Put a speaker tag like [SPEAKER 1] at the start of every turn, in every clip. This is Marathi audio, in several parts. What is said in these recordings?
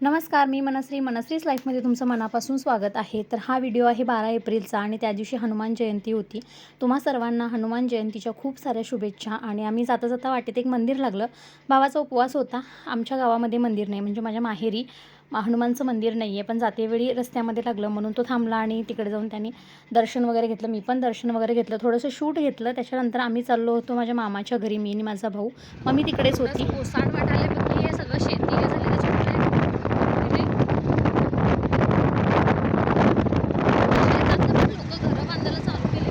[SPEAKER 1] नमस्कार मी मनश्री. मनश्रीच लाईफमध्ये तुमचं मनापासून स्वागत आहे. तर हा व्हिडिओ आहे बारा एप्रिलचा आणि त्या दिवशी हनुमान जयंती होती. तुम्हा सर्वांना हनुमान जयंतीच्या खूप साऱ्या शुभेच्छा आणि आम्ही जाता जाता वाटेत एक मंदिर लागलं. भावाचा उपवास होता. आमच्या गावामध्ये मंदिर नाही. म्हणजे माझ्या माहेरी हनुमानचं मंदिर नाही आहे पण जातेवेळी रस्त्यामध्ये लागलं म्हणून तो थांबला आणि तिकडे जाऊन त्यांनी दर्शन वगैरे घेतलं. मी पण दर्शन वगैरे घेतलं. थोडंसं शूट घेतलं. त्याच्यानंतर आम्ही चाललो होतो माझ्या मामाच्या घरी. मी आणि माझा भाऊ. मग मी तिकडेच होती. ओसाड वाटायला बघ हे सगळं शेती हे झाले त्याच्यामुळे लोक घरं बांधायला चालू केले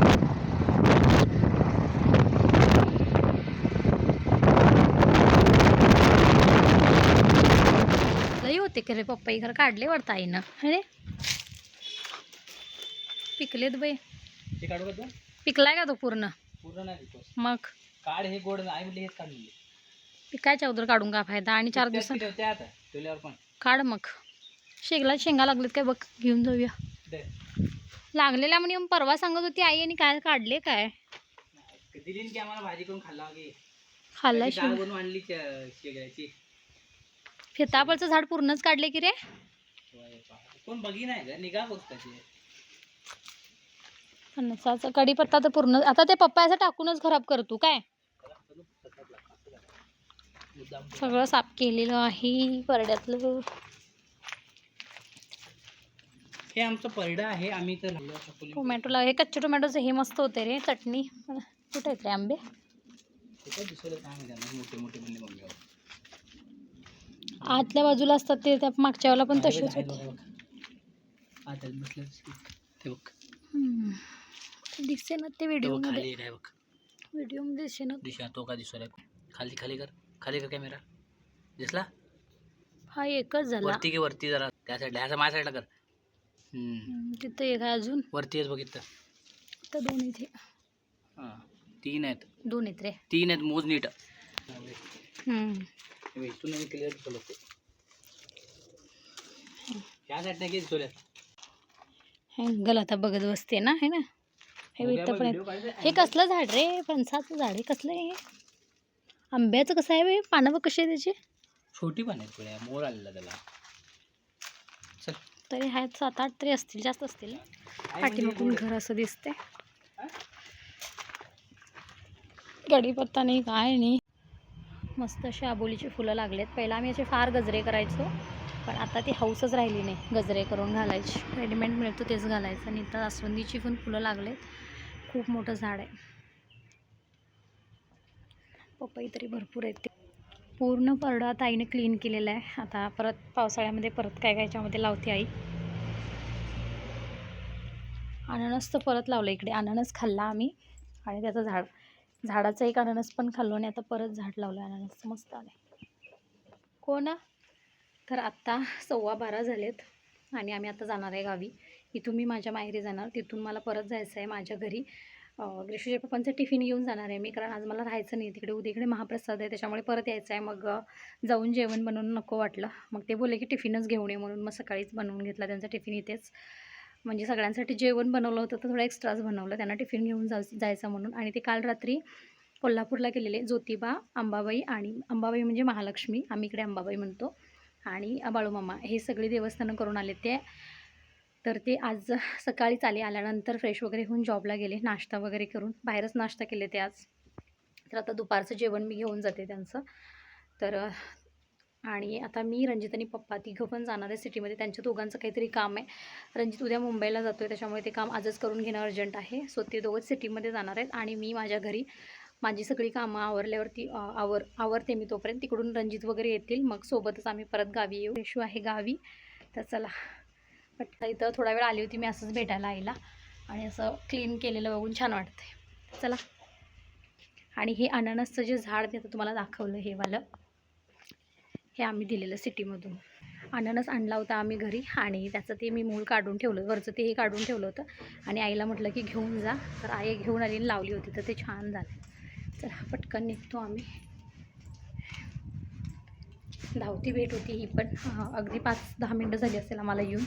[SPEAKER 1] रे पप्पा घर काढले वाटतं आईनं. अरे पिकलेत बाई. पिकलाय का तो पूर्ण? मग?
[SPEAKER 2] काढ हे गोड आई म्हटले हेच काढलेले
[SPEAKER 1] पिकायच्या अगोदर काढून का फायदा आणि चार दिवसात. काढ मग. शेंगला शेंगा लागलेत काय बघ घेऊन जाऊया. लागलेल्या म्हणे परवा सांगत होती आई आणि काय काढले काय?
[SPEAKER 2] दिली की आम्हाला भाजी करून खाल्ला
[SPEAKER 1] खाल्ला
[SPEAKER 2] डाळ बनवून आणली च्या- शेगड्याची
[SPEAKER 1] फितापळचं झाड पूर्णच काढले की रे?
[SPEAKER 2] कोण बघी नाही निघा
[SPEAKER 1] फणसाचा कढीपत्ता तर पूर्ण आता ते पप्पा असं टाकूनच खराब करतो काय? सगळं साफ केलेलं आहे परड्यातलं
[SPEAKER 2] हे आमचं परडं आहे आम्ही तर.
[SPEAKER 1] टोमॅटोला हे कच्चे टोमॅटोचं हे मस्त होते रे चटणी. कुठे आहेत रे आंबे?
[SPEAKER 2] मोठे मोठे
[SPEAKER 1] आतल्या बाजूला असतात ते त्या मागच्या वेळेला पण तसेच होते. दिसते. ना ते व्हिडिओ व्हिडिओ दिसते ना.
[SPEAKER 2] दिशा तो का दिसतो रे? खाली खाली कर. खाली कर कॅमेरा दिसला?
[SPEAKER 1] हा एकच झाला.
[SPEAKER 2] वरती की वरती जरा. त्या साईडला ह्याचा माझ्या साईडला कर.
[SPEAKER 1] तिथं एक आहे अजून.
[SPEAKER 2] वरती आहेस बघितलं
[SPEAKER 1] तर दोन इथे.
[SPEAKER 2] हां. तीन आहेत.
[SPEAKER 1] दोन आहेत रे.
[SPEAKER 2] तीन आहेत मोज नीट. क्लिअर दिसवलं ते ह्या साईड नाही दिसवल्या
[SPEAKER 1] अँगल आता बघत बसते ना है ना? हे इथं पण. हे कसलं झाड रे? फणसाचं झाड आहे कसलं आहे हे? आंब्याचं कसं आहे बे? पानं बघ कशी आहे त्याची.
[SPEAKER 2] छोटी पण आहेत मोर आलेला त्याला. चल.
[SPEAKER 1] तरी आहेत सात आठ तरी असतील जास्त असतील.
[SPEAKER 2] म्हणजे
[SPEAKER 1] पाठीमागून
[SPEAKER 2] गोड.
[SPEAKER 1] घर असं दिसते
[SPEAKER 2] हा?
[SPEAKER 1] कढीपत्ता नाही काय नाही. मस्त अशी आबोलीची फुलं लागलेत. पहिला आम्ही याचे फार गजरे करायचो पण आता ती हौसच राहिली नाही. गजरे करून घालायची. रेडीमेड मिळतो तेच घालायचं. आणि इथं जास्वंदीची पण फुलं लागलेत. खूप मोठं झाड आहे. पपई तरी भरपूर आहेत. पूर्ण परडा आता आईने क्लीन केलेला आहे. आता परत पावसाळ्यामध्ये परत काय काय याच्यामध्ये लावते आई. अननस तर परत लावलं इकडे. अननस खाल्ला आम्ही. आणि त्याचं झाड झाडाचं एक अननस पण खाल्लो आणि आता परत झाड लावलं अननस. मस्त आलं कोण हो तर आत्ता सव्वा बारा झालेत आणि आम्ही आता जाणार आहे गावी. इथून मी माझ्या माहेरी जाणार. तिथून मला परत जायचं आहे माझ्या घरी. ग्रेशूच्या पप्पांचं टिफिन घेऊन जाणार आहे मी कारण आज मला राहायचं नाही. तिकडे उद्या इकडे महाप्रसाद आहे त्याच्यामुळे परत यायचं आहे मग जाऊन जेवण बनवून नको वाटलं. मग ते बोलले की टिफिनच घेऊन ये म्हणून. मग सकाळीच बनवून घेतला त्यांचा टिफिन इथेच. म्हणजे सगळ्यांसाठी जेवण बनवलं होतं तर थोडं एक्स्ट्राच बनवलं. त्यांना टिफिन घेऊन जा जायचं म्हणून. आणि ते काल रात्री कोल्हापूरला गेलेले ज्योतिबा अंबाबाई आणि अंबाबाई म्हणजे महालक्ष्मी आम्ही इकडे अंबाबाई म्हणतो आणि बाळूमामा हे सगळी देवस्थानं करून आले ते. तर ते आज सकाळीच आले. आल्यानंतर फ्रेश वगैरे होऊन जॉबला गेले. नाश्ता वगैरे करून. बाहेरच नाश्ता केले ते आज. तर आता दुपारचं जेवण मी घेऊन जाते त्यांचं. तर आणि आता मी रंजित आणि पप्पा तिघं पण जाणार आहे सिटीमध्ये. त्यांच्या दोघांचं काहीतरी काम आहे. रंजित उद्या मुंबईला जातो आहे त्याच्यामुळे ते काम आजच करून घेणं अर्जंट आहे. सो ते दोघंच सिटीमध्ये जाणार आहेत आणि मी माझ्या घरी माझी सगळी कामं आवरल्यावरती आवर आवरते मी तोपर्यंत. तिकडून रंजित वगैरे येतील. मग सोबतच आम्ही परत गावी येऊ. रेशू आहे गावी. तर चला. बट इथं थोडा वेळ आली होती मी असंच भेटायला आईला. आणि असं क्लीन केलेलं बघून छान वाटतंय. चला. आणि हे अननसचं जे झाड मी आता तुम्हाला दाखवलं हे वालं. हे आम्ही दिलेलं सिटीमधून. अननस आणला होता आम्ही घरी आणि त्याचं ते मी मूळ काढून ठेवलं वरचं ते हे काढून ठेवलं होतं. आणि आईला म्हटलं की घेऊन जा. तर आई घेऊन आली आणि लावली होती तर ते छान झालं. चला पटकन निघतो आम्ही. धावती भेट होती ही पण अगदी पाच दहा मिनटं झाली असेल आम्हाला येऊन.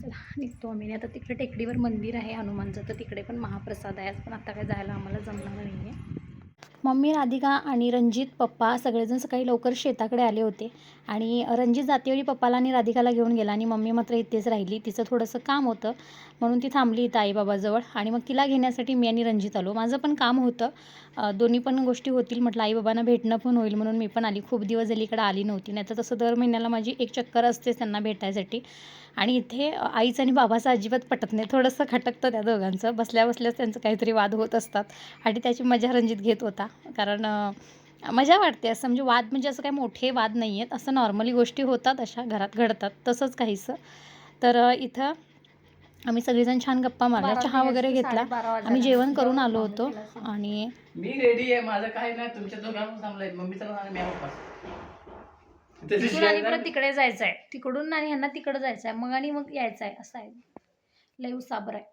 [SPEAKER 1] चला निघतो आम्ही. आता तिकडे टेकडीवर मंदिर आहे हनुमानचं तर तिकडे पण महाप्रसाद आहे. पण आता काय जायला आम्हाला जमणार नाही आहे मम्मी राधिका आणि रणजित पप्पा सगळेजण सकाळी लवकर शेताकडे आले होते आणि रणजित जातेवेळी पप्पाला आणि राधिकाला घेऊन गेला आणि मम्मी मात्र इथेच राहिली. तिचं थोडंसं काम होतं म्हणून ती थांबली इथं आईबाबाजवळ आणि मग तिला घेण्यासाठी मी आणि रणजित आलो. माझं पण काम होतं दोन्ही पण गोष्टी होतील. म्हटलं आई बाबांना भेटणं पण होईल म्हणून मी पण आली. खूप दिवस झाली इकडं आली नव्हती. नाही तर तसं दर महिन्याला माझी एक चक्कर असतेच त्यांना भेटायसाठी. आणि इथे आईचं आणि बाबाचं अजिबात पटत नाही. थोडंसं खटकतं त्या दोघांचं. बसल्या बसल्याच त्यांचं काहीतरी वाद होत असतात. आणि त्याची मजा रंजित घेत होता. कारण मजा वाटते असं. म्हणजे वाद म्हणजे असं काही मोठे वाद नाही आहेत असं नॉर्मली गोष्टी होतात. अशा घरात घडतात. तसंच काहीसं. तर इथं आम्ही सगळेजण छान गप्पा मारल्या चहा वगैरे घेतला. आम्ही जेवण करून आलो होतो आणि
[SPEAKER 2] मी रेडी आहे माझं काय नाही तुमच्या दोघांना थांबलंय मम्मीचं नाव मी उपास
[SPEAKER 1] तिकडून आणि परत तिकडे जायचं आहे तिकडून आणि ह्यांना तिकडे जायचं आहे मग आणि मग यायचं आहे असं आहे. लय उसाबर आहे.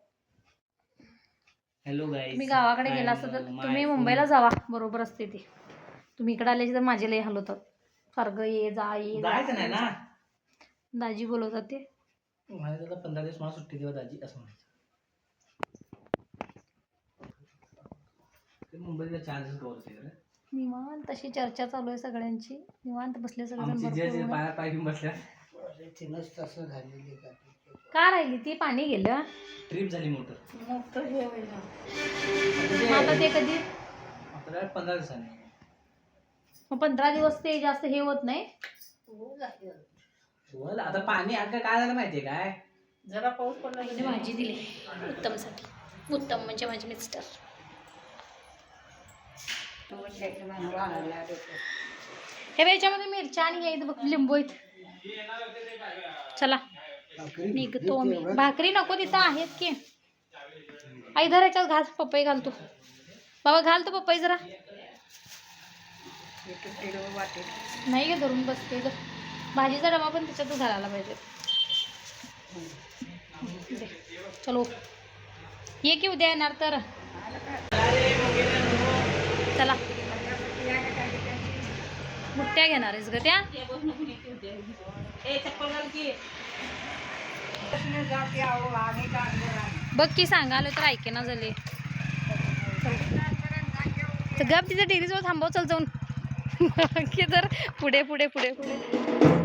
[SPEAKER 2] हॅलो
[SPEAKER 1] तुम्ही गावाकडे गेला असता तर तुम्ही मुंबईला जावा. बरोबर असते ते. तुम्ही इकडे आल्याचे तर माझे लय हाल होतात. सारखं ये जा ये जा.
[SPEAKER 2] जायचं नाही ना?
[SPEAKER 1] दाजी बोलवतात ते.
[SPEAKER 2] मला त्याला पंधरा दिवस मला सुट्टी देवा दाजी असं म्हणायचं. ते मुंबईला चार दिवस कवर होते रे.
[SPEAKER 1] निवांत तशी चर्चा चालू आहे सगळ्यांची. निवांत बसले सगळेजण
[SPEAKER 2] आमची जे जे
[SPEAKER 1] भरपूर
[SPEAKER 2] पाया पाय घेऊन बसल्या.
[SPEAKER 1] का राहिली ती? पाणी गेलं?
[SPEAKER 2] ट्रिप झाली मोटर.
[SPEAKER 1] मग आता ते कधी?
[SPEAKER 2] आपल्याला पंधरा दिवसांनी.
[SPEAKER 1] मग पंधरा दिवस ते जास्त हे होत नाही?
[SPEAKER 2] बोल आता पाणी आता काय झालं माहितीये काय?
[SPEAKER 3] जरा पाऊस पडला
[SPEAKER 1] आईने भाजी दिली. उत्तमसाठी. उत्तम म्हणजे माझे मिस्टर. हे बघ, याच्यामध्ये मिरच्या आणि हे इथं बघ लिंबू आहेत. चला. निघतो मी भाकरी नको तिथं आहेत की. आई धर याच्यात घाल पपई घालतो बाबा घाल तो पपई जरा. नाही गे धरून बसते ग. भाजीचा डबा पण त्याच्यातच घालायला पाहिजे. चलो. ये की उद्या येणार तर. चला. मुठ्या घेणार आहेस ग त्या?
[SPEAKER 3] की
[SPEAKER 1] बघ की सांगाल तर ऐके ना झाले गप तिच्या डेअरीजवळ थांबव चल जाऊन. की तर पुढे पुढे पुढे पुढे.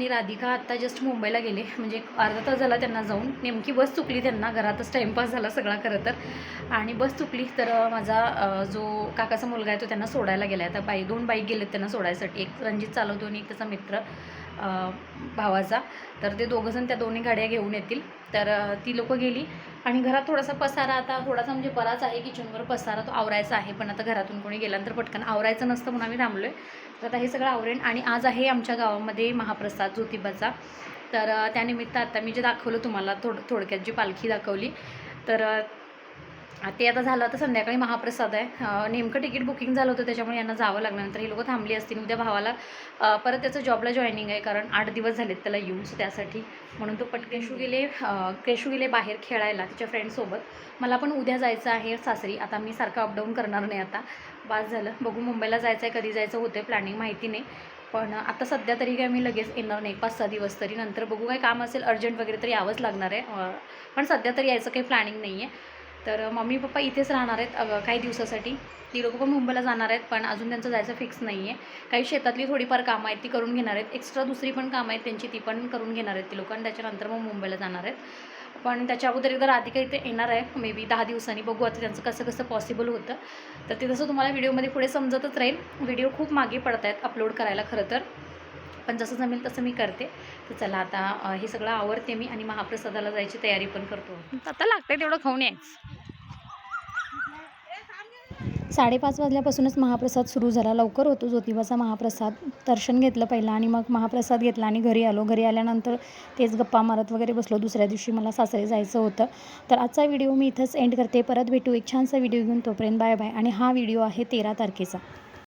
[SPEAKER 1] आणि राधिका आत्ता जस्ट मुंबईला गेले. म्हणजे एक अर्धा तास झाला त्यांना जाऊन. नेमकी बस चुकली त्यांना. घरातच टाईमपास झाला सगळा खरं तर. आणि बस चुकली तर माझा जो काकाचा मुलगा आहे तो त्यांना सोडायला गेला आहे आता बाई दोन बाईक गेलेत त्यांना सोडायसाठी. एक रणजित चालवतो आणि एक त्याचा मित्र भावाचा. तर ते दोघंजण त्या दोन्ही गाड्या घेऊन येतील. तर ती लोकं गेली. आणि घरात थोडासा पसारा आता थोडासा म्हणजे बराच आहे. किचनवर पसारा तो आवरायचा आहे. पण आता घरातून कोणी गेल्यानंतर पटकन आवरायचं नसतं म्हणून आम्ही थांबलो आहे तर आता हे सगळं आवरेन. आणि आज आहे आमच्या गावामध्ये महाप्रसाद ज्योतिबाचा. तर त्यानिमित्त आता मी जे दाखवलं तुम्हाला थोड थोडक्यात जी पालखी दाखवली तर ते आता झालं आता संध्याकाळी महाप्रसाद आहे. नेमकं तिकीट बुकिंग झालं होतं त्याच्यामुळे यांना जावं लागलं नंतर ही लोकं थांबली असतील. उद्या भावाला परत त्याचं जॉबला जॉईनिंग आहे कारण आठ दिवस झालेत त्याला येऊन सो त्यासाठी. म्हणून तो पट केशू गेले केशू गेले बाहेर खेळायला तिच्या फ्रेंडसोबत मला पण उद्या जायचं आहे सासरी. आता मी सारखं अपडाऊन करणार नाही आता. बास झालं. बघू मुंबईला जायचं आहे कधी जायचं होतं प्लॅनिंग माहिती नाही. पण आता सध्या तरी काय मी लगेच येणार नाही पाच सहा दिवस तरी. नंतर बघू काय काम असेल अर्जंट वगैरे तर यावंच लागणार आहे. पण सध्या तरी यायचं काही प्लॅनिंग नाही आहे तर मम्मी पप्पा इथेच राहणार आहेत काही दिवसासाठी. ती लोकं पण मुंबईला जाणार आहेत पण अजून त्यांचं जायचं फिक्स नाही आहे काही शेतातली थोडीफार कामं आहेत ती करून घेणार आहेत. एक्स्ट्रा दुसरी पण कामं आहेत त्यांची ती पण करून घेणार आहेत ती लोकं. आणि त्याच्यानंतर मग मुंबईला जाणार आहेत. पण त्याच्या अगोदर एकदा राधिका इथे येणार आहे मे बी दहा दिवसांनी. बघू आता त्यांचं कसं कसं पॉसिबल होतं. तर ते तसं तुम्हाला व्हिडिओमध्ये पुढे समजतच राहील. व्हिडिओ खूप मागे पडत आहेत अपलोड करायला खरं तर. पण जसं जमेल तसं मी करते. तर चला आता हे सगळं आवडते मी आणि महाप्रसादाला जायची तयारी पण करतो. आता लागतंय तेवढं खाऊन यायचं. साडेपाच वाजल्यापासूनच महाप्रसाद सुरू झाला. लवकर होतो ज्योतिबाचा महाप्रसाद. दर्शन घेतलं पहिलं आणि मग महाप्रसाद घेतला आणि घरी आलो. घरी आल्यानंतर तेच गप्पा मारत वगैरे बसलो. दुसऱ्या दिवशी मला सासरे जायचं होतं. तर आजचा व्हिडिओ मी इथंच एंड करते. परत भेटू एक छानसा व्हिडिओ घेऊन. तोपर्यंत बाय बाय. आणि हा व्हिडिओ आहे तेरा तारखेचा.